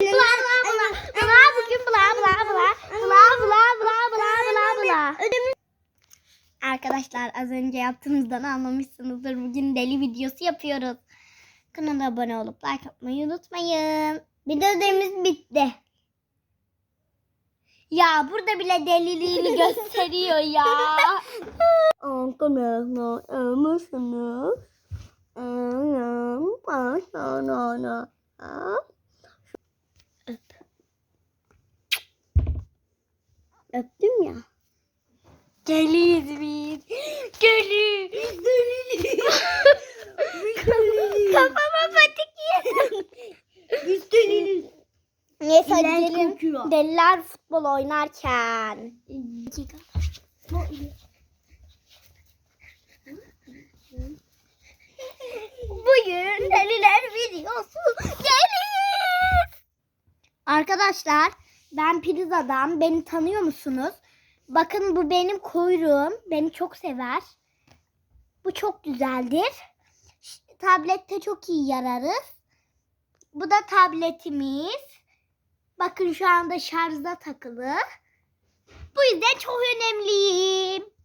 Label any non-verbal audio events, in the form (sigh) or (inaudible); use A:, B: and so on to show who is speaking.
A: Bla bla bla. Bla bugün bla bla bla. Bla bla bla bla bla bla. Arkadaşlar az önce yaptığımızdan anlamışsınızdır. Bugün deli videosu yapıyoruz. Kanala abone olup like atmayı unutmayın. Bir de ödevimiz bitti. Ya burada bile deliliğini (laughs) gösteriyor ya. Arkadaşlar ölmüşsünüz. Öp. Öptüm ya. Deliyiz biz. (gasps) Deli. Deli. (laughs) Kafama patik yedim.
B: Biz deliyiz.
A: Neyse hadi
B: kokuyor.
A: Deliler futbol oynarken. Bugün deliler videosu gelir. Arkadaşlar ben Priz Adam. Beni tanıyor musunuz? Bakın bu benim kuyruğum. Beni çok sever. Bu çok güzeldir. Tablette çok iyi yararız. Bu da tabletimiz. Bakın şu anda şarjda takılı. Bu yüzden çok önemliyim.